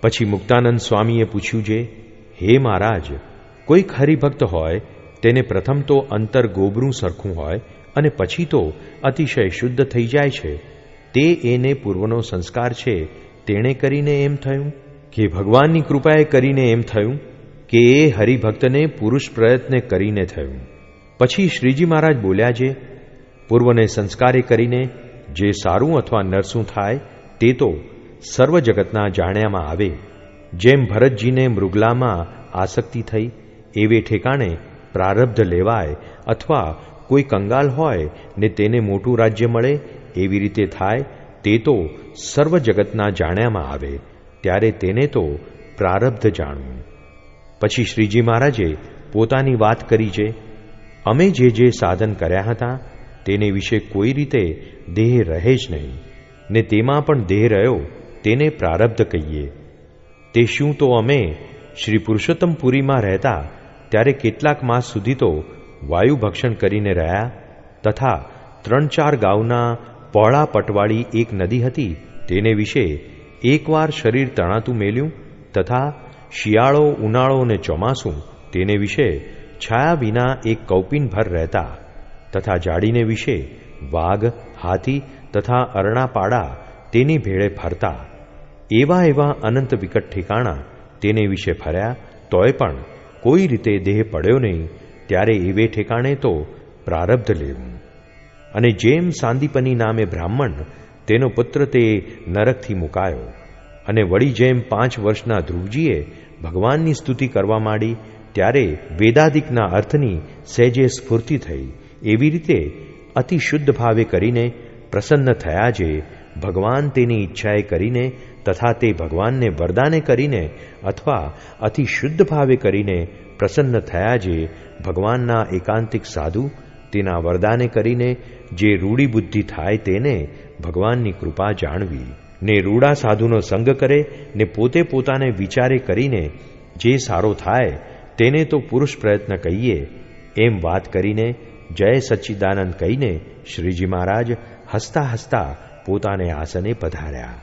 પછી મુક્તાનંદ સ્વામીએ પૂછ્યું છે હે મહારાજ કોઈક હરિભક્ત હોય, તેને પ્રથમ તો અંતર ગોબરું સરખું હોય અને પછી તો અતિશય શુદ્ધ થઈ જાય છે. તે એને પૂર્વનો સંસ્કાર છે. તેણે કરીને એમ થયું? કે ભગવાનની કૃપાએ કરીને એમ થયું? કે એ હરિભક્તને પુરુષ પ્રયત્ને કરીને થયું? પછી શ્રીજી મહારાજ બોલ્યા છે પૂર્વને સંસ્કારે કરીને જે સારું અથવા નરસું થાય, તે તો સર્વ જગતના જાણ્યામાં આવે, જેમ ભરતજીને મૃગલામાં આસક્તિ થઈ, એવે ઠેકાણે પ્રારબ્ધ લેવાય અથવા કોઈ કંગાલ હોય ને તેને મોટું રાજ્ય મળે, એવી રીતે થાય, તે તો સર્વ જગતના જાણ્યામાં આવે, ત્યારે તેને તો પ્રારબ્ધ જાણવું. પછી શ્રીજી મહારાજે પોતાની વાત કરી છે અમે જે જે સાધન કર્યા હતા, તેને વિશે કોઈ રીતે દેહ રહે જ નહીં, ને તેમાં પણ દેહ રહ્યો તેને પ્રારબ્ધ કહીએ. તે શું તો અમે શ્રી પુરુષોત્તમપુરીમાં રહેતા ત્યારે કેટલાક માસ સુધી તો વાયુ ભક્ષણ કરીને રહ્યા તથા ત્રણ ચાર ગાઉના પહોળા પટવાળી એક નદી હતી તેને વિશે એકવાર શરીર તણાતું મેલ્યું તથા શિયાળો, ઉનાળો અને ચોમાસું તેને વિશે છાયા વિના એક કૌપિનભર રહેતા તથા જાડીને વિશે વાઘ, હાથી તથા અરણાપાડા તેની ભેળે ફરતા એવા એવા અનંત વિકટ ઠેકાણા તેને વિશે ફર્યા, તોય પણ કોઈ રીતે દેહ પડ્યો નહીં, ત્યારે એવે ઠેકાણે તો પ્રારબ્ધ લેવું. અને જેમ સાંદીપની નામે બ્રાહ્મણ, તેનો પુત્ર તે નરકથી મુકાયો. અને વળી જેમ પાંચ વર્ષના ધ્રુવજીએ ભગવાનની સ્તુતિ કરવા માંડી, ત્યારે વેદાદિકના અર્થની સહેજે સ્ફૂર્તિ થઈ. એવી રીતે અતિ શુદ્ધ ભાવે કરીને પ્રસન્ન થયા જે ભગવાન તેની ઈચ્છાએ કરીને તથા તે ભગવાનને વરદાને કરીને અથવા અતિ શુદ્ધ ભાવે કરીને પ્રસન્ન થયા જે ભગવાનના એકાંતિક સાધુ, તેના વરદાને કરીને જે રૂડી બુદ્ધિ થાય તેને ભગવાનની કૃપા જાણવી. ને રૂડા સાધુનો સંગ કરે, ને પોતે પોતાને વિચારે કરીને જે સારો થાય તેને તો પુરુષ પ્રયત્ન કહીએ. એમ વાત કરીને જય સચ્ચિદાનંદ કહીને શ્રીજી મહારાજ હસતા હસતા પોતાને આસને પધાર્યા.